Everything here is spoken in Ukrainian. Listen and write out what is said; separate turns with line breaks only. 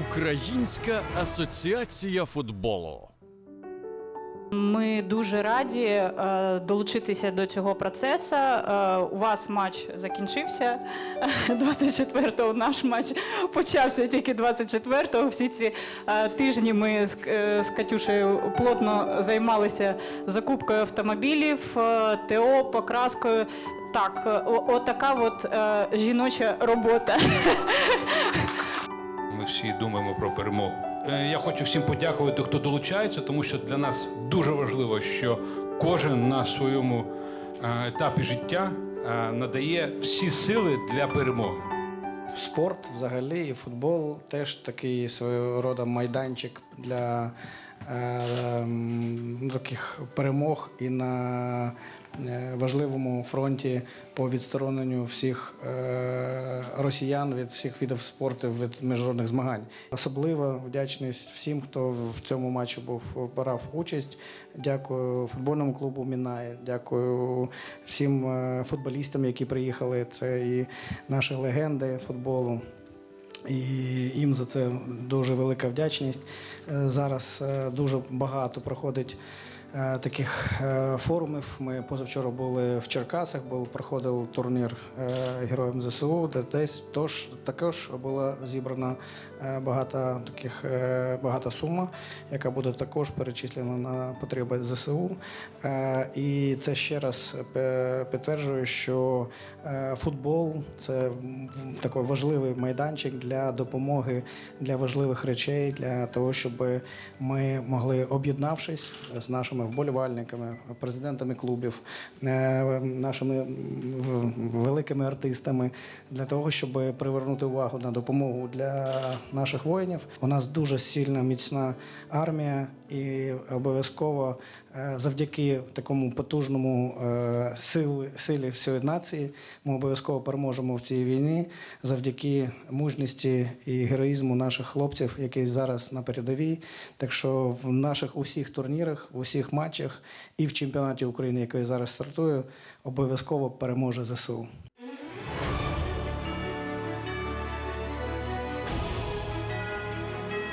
Українська асоціація футболу.
Ми дуже раді е, долучитися до цього процесу. Е, у вас матч закінчився 24-го. Наш матч почався тільки 24-го. Всі ці е, тижні ми з, е, з Катюшею плотно займалися закупкою автомобілів, е, ТО, покраскою. Так, о- отака от е, жіноча робота.
Ми всі думаємо про перемогу. Е, Я хочу всім подякувати, хто долучається, тому що для нас дуже важливо, що кожен на своєму е, етапі життя е, надає всі сили для перемоги.
Спорт взагалі і футбол теж такий свого роду майданчик для е, таких перемог і на важливому фронті по відстороненню всіх е, росіян від всіх видів спорту від міжнародних змагань. Особливо вдячність всім, хто в цьому матчі був брав участь. Дякую футбольному клубу Мінай, дякую всім е, футболістам, які приїхали. Це і наші легенди футболу. І їм за це дуже велика вдячність. Е, Зараз е, дуже багато проходить е, таких форумів. Ми позавчора були в Черкасах, був проходив турнір Героям ЗСУ, де десь тож також була зібрана багата таких багата сума, яка буде також перечислена на потреби ЗСУ. І це ще раз підтверджує, що футбол це такий важливий майданчик для допомоги, для важливих речей, для того, щоб ми могли об'єднавшись з нашими вболівальниками, президентами клубів, е, нашими великими артистами, для того, щоб привернути увагу на допомогу для наших воїнів. У нас дуже сильна міцна армія, і обов'язково е, завдяки такому потужному е, сили, силі всієї нації ми обов'язково переможемо в цій війні завдяки мужності і героїзму наших хлопців, які зараз на передовій. Так що в наших усіх турнірах, в усіх матчах і в чемпіонаті України, який зараз стартує, обов'язково переможе ЗСУ.